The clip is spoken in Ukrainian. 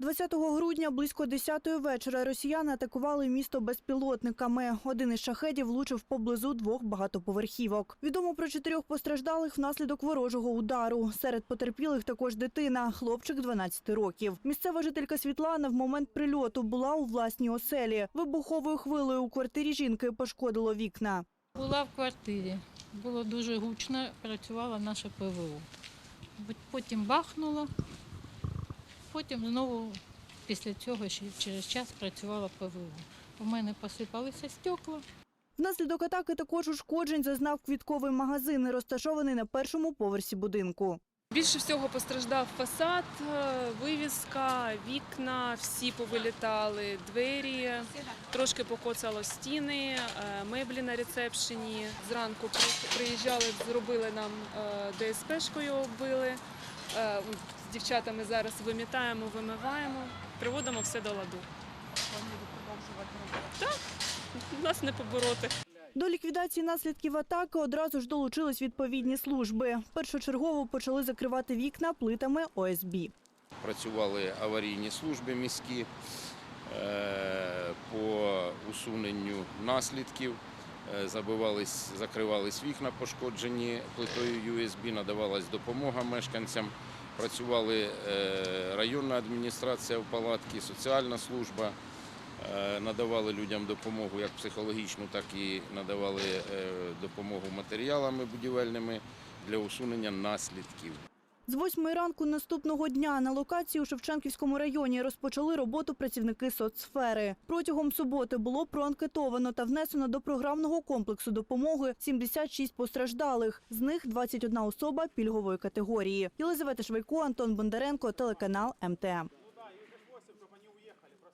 20 грудня близько 10-ї вечора росіяни атакували місто безпілотниками. Один із шахедів влучив поблизу двох багатоповерхівок. Відомо про чотирьох постраждалих внаслідок ворожого удару. Серед потерпілих також дитина, хлопчик 12 років. Місцева жителька Світлана в момент прильоту була у власній оселі. Вибуховою хвилею у квартирі жінки пошкодило вікна. Була в квартирі. Було дуже гучно, працювала наша ПВО. Потім бахнуло, потім знову після цього ще через час працювала ПВО. У мене посипалися стекла. Внаслідок атаки також ушкоджень зазнав квітковий магазин, розташований на першому поверсі будинку. Більше всього постраждав фасад, е, вивіска, вікна, всі повилітали, двері, трошки покоцало стіни, е, меблі на рецепшені. Зранку приїжджали, зробили нам е, ДСПшкою, оббили. З дівчатами зараз вимітаємо, вимиваємо, приводимо все до ладу. Так, нас не побороти. До ліквідації наслідків атаки одразу ж долучились відповідні служби. Першочергово почали закривати вікна плитами ОСБ. працювали аварійні служби міські е, по усуненню наслідків. Е, Забивались, закривались вікна пошкоджені плитою USB, надавалась допомога мешканцям. Працювали е, районна адміністрація в палатці, соціальна служба, е, надавали людям допомогу як психологічну, так і надавали е, допомогу матеріалами будівельними для усунення наслідків. З восьмої ранку наступного дня на локації у Шевченківському районі розпочали роботу працівники соцсфери. Протягом суботи було проанкетовано та внесено до програмного комплексу допомоги 76 постраждалих. З них 21 особа пільгової категорії. Єлизавета Швайко, Антон Бондаренко, телеканал МТМ.